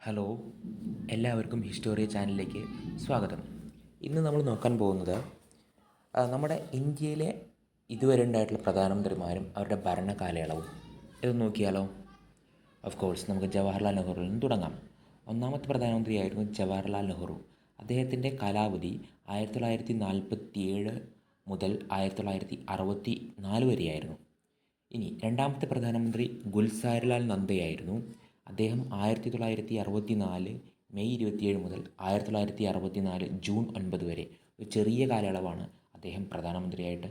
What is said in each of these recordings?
Hello എല്ലാവർക്കും Historia ചാനലിലേക്ക് സ്വാഗതം. ഇന്ന് നമ്മൾ നോക്കാൻ പോകുന്നത് നമ്മുടെ ഇന്ത്യയിലെ ഇതുവരെ ഉണ്ടായിട്ടുള്ള പ്രധാനമന്ത്രിമാരും അവരുടെ ഭരണകാലയളവും. ഇത് നോക്കിയാലോ? ഓഫ് കോഴ്സ് നമുക്ക് ജവഹർലാൽ നെഹ്റുവിൽ നിന്ന് തുടങ്ങാം. ഒന്നാമത്തെ പ്രധാനമന്ത്രിയായിരുന്നു ജവഹർലാൽ നെഹ്റു. അദ്ദേഹത്തിന്റെ കാലാവധി ആയിരത്തി തൊള്ളായിരത്തി നാൽപ്പത്തി ഏഴ് മുതൽ ആയിരത്തി തൊള്ളായിരത്തി അറുപത്തി നാല് വരെയായിരുന്നു. ഇനി രണ്ടാമത്തെ പ്രധാനമന്ത്രി ഗുൽസാരിലാൽ നന്ദയായിരുന്നു. അദ്ദേഹം ആയിരത്തി തൊള്ളായിരത്തി അറുപത്തി നാല് മെയ് ഇരുപത്തിയേഴ് മുതൽ ആയിരത്തി തൊള്ളായിരത്തി അറുപത്തി നാല് ജൂൺ ഒൻപത് വരെ ഒരു ചെറിയ കാലയളവാണ് അദ്ദേഹം പ്രധാനമന്ത്രിയായിട്ട്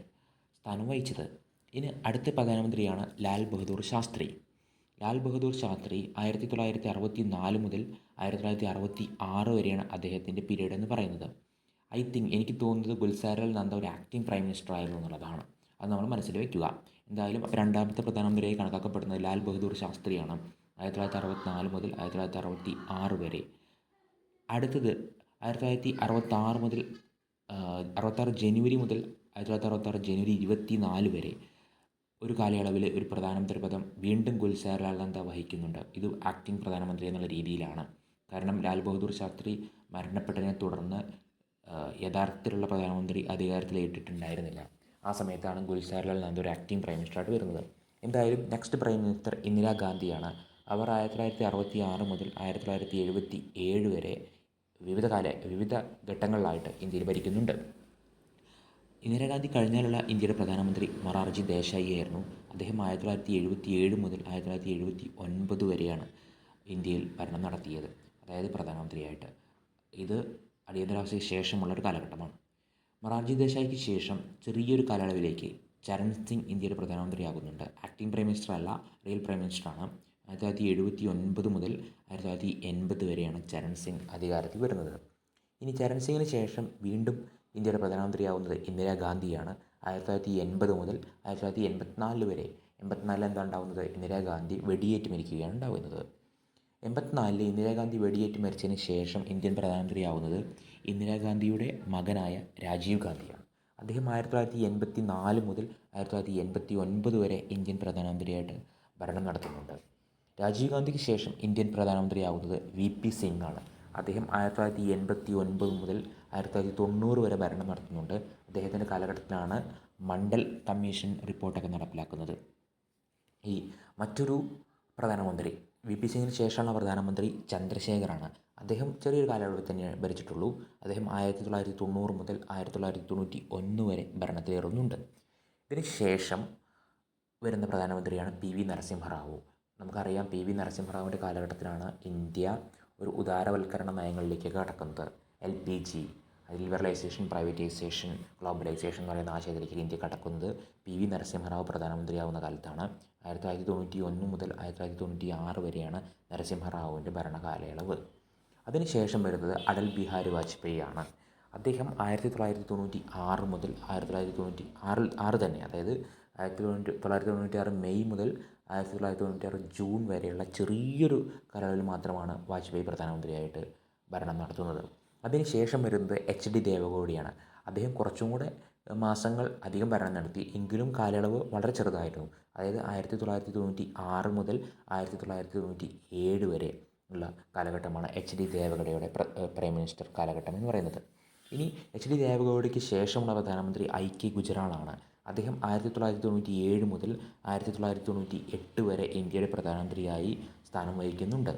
സ്ഥാനം വഹിച്ചത്. ഇനി അടുത്ത പ്രധാനമന്ത്രിയാണ് ലാൽ ബഹദൂർ ശാസ്ത്രി. ലാൽ ബഹദൂർ ശാസ്ത്രി ആയിരത്തി തൊള്ളായിരത്തി അറുപത്തി നാല് മുതൽ ആയിരത്തി തൊള്ളായിരത്തി അറുപത്തി ആറ് വരെയാണ് അദ്ദേഹത്തിന്റെ പീരീഡ് എന്ന് പറയുന്നത്. ഐ തിങ്ക് എനിക്ക് തോന്നുന്നത് ഗുൽസാരൽ നന്ദ ഒരു ആക്ടിംഗ് പ്രൈം മിനിസ്റ്റർ ആയിരുന്നു എന്നുള്ളതാണ്. അത് നമ്മൾ മനസ്സിൽ വയ്ക്കുക. എന്തായാലും രണ്ടാമത്തെ പ്രധാനമന്ത്രിയായി കണക്കാക്കപ്പെടുന്നത് ലാൽ ബഹദൂർ ശാസ്ത്രിയാണ്. ആയിരത്തി തൊള്ളായിരത്തി അറുപത്തി നാല് മുതൽ ആയിരത്തി തൊള്ളായിരത്തി അറുപത്തി ആറ് വരെ. അടുത്തത് ആയിരത്തി തൊള്ളായിരത്തി അറുപത്തി ആറ് മുതൽ അറുപത്താറ് ജനുവരി മുതൽ ആയിരത്തി തൊള്ളായിരത്തി അറുപത്താറ് ജനുവരി ഇരുപത്തി നാല് വരെ ഒരു കാലയളവിൽ ഒരു പ്രധാനമന്ത്രി പദം വീണ്ടും ഗുൽസാർലാൽ നന്ദ വഹിക്കുന്നുണ്ട്. ഇത് ആക്ടിംഗ് പ്രധാനമന്ത്രി എന്നുള്ള രീതിയിലാണ്. കാരണം ലാൽ ബഹദൂർ ശാസ്ത്രി മരണപ്പെട്ടതിനെ തുടർന്ന് യഥാർത്ഥത്തിലുള്ള പ്രധാനമന്ത്രി അധികാരത്തിൽ ഏറ്റിട്ടുണ്ടായിരുന്നില്ല. ആ സമയത്താണ് ഗുൽസാർലാൽ നന്ദ ഒരു ആക്ടിംഗ് പ്രൈം മിനിസ്റ്ററായിട്ട് വരുന്നത്. എന്തായാലും നെക്സ്റ്റ് പ്രൈം മിനിസ്റ്റർ ഇന്ദിരാഗാന്ധിയാണ്. അവർ ആയിരത്തി തൊള്ളായിരത്തി അറുപത്തി ആറ് മുതൽ ആയിരത്തി തൊള്ളായിരത്തി എഴുപത്തി ഏഴ് വരെ വിവിധ കാല വിവിധ ഘട്ടങ്ങളിലായിട്ട് ഇന്ത്യയിൽ ഭരിക്കുന്നുണ്ട്. ഇന്ദിരാഗാന്ധി കഴിഞ്ഞാലുള്ള ഇന്ത്യയുടെ പ്രധാനമന്ത്രി മൊറാർജി ദേശായി ആയിരുന്നു. അദ്ദേഹം ആയിരത്തി തൊള്ളായിരത്തി എഴുപത്തി ഏഴ് മുതൽ ആയിരത്തി തൊള്ളായിരത്തി എഴുപത്തി ഒൻപത് വരെയാണ് ഇന്ത്യയിൽ ഭരണം നടത്തിയത്. അതായത് പ്രധാനമന്ത്രിയായിട്ട്. ഇത് അടിയന്തരാവസ്ഥയ്ക്ക് ശേഷമുള്ളൊരു കാലഘട്ടമാണ്. മൊറാർജി ദേശായിക്ക് ശേഷം ചെറിയൊരു കാലയളവിലേക്ക് ചരൺ സിംഗ് ഇന്ത്യയുടെ പ്രധാനമന്ത്രിയാകുന്നുണ്ട്. ആക്ടിംഗ് പ്രൈം മിനിസ്റ്റർ അല്ല റിയൽ പ്രൈം മിനിസ്റ്ററാണ്. ആയിരത്തി തൊള്ളായിരത്തി എഴുപത്തി ഒൻപത് മുതൽ ആയിരത്തി തൊള്ളായിരത്തി എൺപത് വരെയാണ് ചരൺ സിംഗ് അധികാരത്തിൽ വരുന്നത്. ഇനി ചരൺ സിംഗിന് ശേഷം വീണ്ടും ഇന്ത്യയുടെ പ്രധാനമന്ത്രിയാവുന്നത് ഇന്ദിരാഗാന്ധിയാണ് ആയിരത്തി തൊള്ളായിരത്തി എൺപത് മുതൽ ആയിരത്തി തൊള്ളായിരത്തി എൺപത്തിനാല് വരെ എൺപത്തിനാലിൽ എന്താ ഉണ്ടാവുന്നത് ഇന്ദിരാഗാന്ധി വെടിയേറ്റ് മരിക്കുകയാണ് ഉണ്ടാവുന്നത്. എൺപത്തിനാലിൽ ഇന്ദിരാഗാന്ധി വെടിയേറ്റ് മരിച്ചതിന് ശേഷം ഇന്ത്യൻ പ്രധാനമന്ത്രിയാവുന്നത് ഇന്ദിരാഗാന്ധിയുടെ മകനായ രാജീവ് ഗാന്ധിയാണ്. അദ്ദേഹം ആയിരത്തി തൊള്ളായിരത്തി എൺപത്തി നാല് മുതൽ ആയിരത്തി തൊള്ളായിരത്തി എൺപത്തി ഒൻപത് വരെ ഇന്ത്യൻ പ്രധാനമന്ത്രിയായിട്ട് ഭരണം നടത്തുന്നുണ്ട്. രാജീവ് ഗാന്ധിക്ക് ശേഷം ഇന്ത്യൻ പ്രധാനമന്ത്രിയാവുന്നത് വി പി സിംഗ് ആണ് അദ്ദേഹം ആയിരത്തി തൊള്ളായിരത്തി എൺപത്തി ഒൻപത് മുതൽ ആയിരത്തി തൊള്ളായിരത്തി തൊണ്ണൂറ് വരെ ഭരണം നടത്തുന്നുണ്ട്. അദ്ദേഹത്തിന്റെ കാലഘട്ടത്തിലാണ് മണ്ഡൽ കമ്മീഷൻ റിപ്പോർട്ടൊക്കെ നടപ്പിലാക്കുന്നത്. ഈ മറ്റൊരു പ്രധാനമന്ത്രി വി പി സിംഗിന് ശേഷമുള്ള പ്രധാനമന്ത്രി ചന്ദ്രശേഖറാണ് അദ്ദേഹം ചെറിയൊരു കാലയളവിൽ തന്നെ ഭരിച്ചിട്ടുള്ളൂ. അദ്ദേഹം ആയിരത്തി തൊള്ളായിരത്തി തൊണ്ണൂറ് മുതൽ ആയിരത്തി തൊള്ളായിരത്തി തൊണ്ണൂറ്റി ഒന്ന് വരെ ഭരണത്തിലേറുന്നുണ്ട്. ഇതിന് ശേഷം വരുന്ന പ്രധാനമന്ത്രിയാണ് പി വി നരസിംഹറാവു. നമുക്കറിയാം പി വി നരസിംഹറാവുവിന്റെ കാലഘട്ടത്തിലാണ് ഇന്ത്യ ഒരു ഉദാരവൽക്കരണ നയങ്ങളിലേക്കൊക്കെ കടക്കുന്നത്. L P G liberalisation privatisation globalisation എന്ന് പറയുന്ന ആശയത്തിലേക്ക് ഇന്ത്യ കടക്കുന്നത് പി വി നരസിംഹറാവു പ്രധാനമന്ത്രിയാവുന്ന കാലത്താണ്. ആയിരത്തി തൊള്ളായിരത്തി തൊണ്ണൂറ്റി ഒന്ന് മുതൽ ആയിരത്തി തൊള്ളായിരത്തി തൊണ്ണൂറ്റി ആറ് വരെയാണ് നരസിംഹറാവുവിന്റെ ഭരണകാലയളവ്. അതിനുശേഷം വരുന്നത് അടൽ ബിഹാരി വാജ്പേയി ആണ് അദ്ദേഹം ആയിരത്തി തൊള്ളായിരത്തി തൊണ്ണൂറ്റി ആറ് മുതൽ ആയിരത്തി തൊള്ളായിരത്തി തൊണ്ണൂറ്റി ആറിൽ ആറ് തന്നെ അതായത് ആയിരത്തി തൊണ്ണൂറ്റി തൊള്ളായിരത്തി തൊണ്ണൂറ്റി ആറ് മെയ് മുതൽ ആയിരത്തി തൊള്ളായിരത്തി തൊണ്ണൂറ്റി ആറ് ജൂൺ വരെയുള്ള ചെറിയൊരു കാലയളവിൽ മാത്രമാണ് വാജ്പേയി പ്രധാനമന്ത്രിയായിട്ട് ഭരണം നടത്തുന്നത്. അതിനുശേഷം വരുന്നത് എച്ച് ഡി ദേവഗൗഡയാണ്. അദ്ദേഹം കുറച്ചും കൂടെ മാസങ്ങൾ അധികം ഭരണം നടത്തി. എങ്കിലും കാലയളവ് വളരെ ചെറുതായിരുന്നു. അതായത് ആയിരത്തി തൊള്ളായിരത്തി തൊണ്ണൂറ്റി ആറ് മുതൽ ആയിരത്തി തൊള്ളായിരത്തി തൊണ്ണൂറ്റി ഏഴ് വരെ ഉള്ള കാലഘട്ടമാണ് എച്ച് ഡി ദേവഗൗഡയുടെ പ്ര- പ്രൈം മിനിസ്റ്റർ കാലഘട്ടം എന്ന് പറയുന്നത്. ഇനി എച്ച് ഡി ദേവഗൗഡയ്ക്ക് ശേഷമുള്ള പ്രധാനമന്ത്രി ഐ കെ ഗുജറാളാണ്. അദ്ദേഹം ആയിരത്തി തൊള്ളായിരത്തി തൊണ്ണൂറ്റി ഏഴ് മുതൽ ആയിരത്തി തൊള്ളായിരത്തി തൊണ്ണൂറ്റി എട്ട് വരെ ഇന്ത്യയുടെ പ്രധാനമന്ത്രിയായി സ്ഥാനം വഹിക്കുന്നുണ്ട്.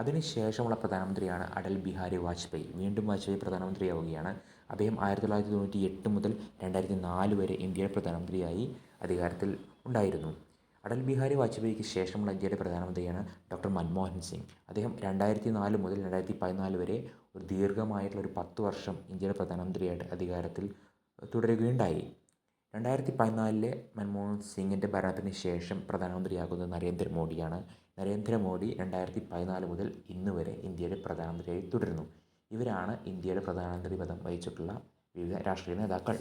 അതിനുശേഷമുള്ള പ്രധാനമന്ത്രിയാണ് അടൽ ബിഹാരി വാജ്പേയി. വീണ്ടും വാജ്പേയി പ്രധാനമന്ത്രിയാവുകയാണ്. അദ്ദേഹം ആയിരത്തി തൊള്ളായിരത്തി തൊണ്ണൂറ്റി എട്ട് മുതൽ രണ്ടായിരത്തി നാല് വരെ ഇന്ത്യയുടെ പ്രധാനമന്ത്രിയായി അധികാരത്തിൽ ഉണ്ടായിരുന്നു. അടൽ ബിഹാരി വാജ്പേയിക്ക് ശേഷമുള്ള ഇന്ത്യയുടെ പ്രധാനമന്ത്രിയാണ് ഡോക്ടർ മൻമോഹൻ സിംഗ്. അദ്ദേഹം രണ്ടായിരത്തി നാല് മുതൽ രണ്ടായിരത്തി പതിനാല് വരെ ഒരു ദീർഘമായിട്ടുള്ള ഒരു പത്ത് വർഷം ഇന്ത്യയുടെ പ്രധാനമന്ത്രിയായിട്ട് അധികാരത്തിൽ തുടരുകയുണ്ടായി. രണ്ടായിരത്തി പതിനാലിലെ മൻമോഹൻ സിംഗിന്റെ ഭരണത്തിന് ശേഷം പ്രധാനമന്ത്രിയാകുന്നത് നരേന്ദ്രമോദിയാണ്. നരേന്ദ്രമോദി രണ്ടായിരത്തി പതിനാല് മുതൽ ഇന്ന് വരെ ഇന്ത്യയുടെ പ്രധാനമന്ത്രിയായി തുടരുന്നു. ഇവരാണ് ഇന്ത്യയുടെ പ്രധാനമന്ത്രി പദം വഹിച്ചിട്ടുള്ള വിവിധ രാഷ്ട്രീയ നേതാക്കൾ.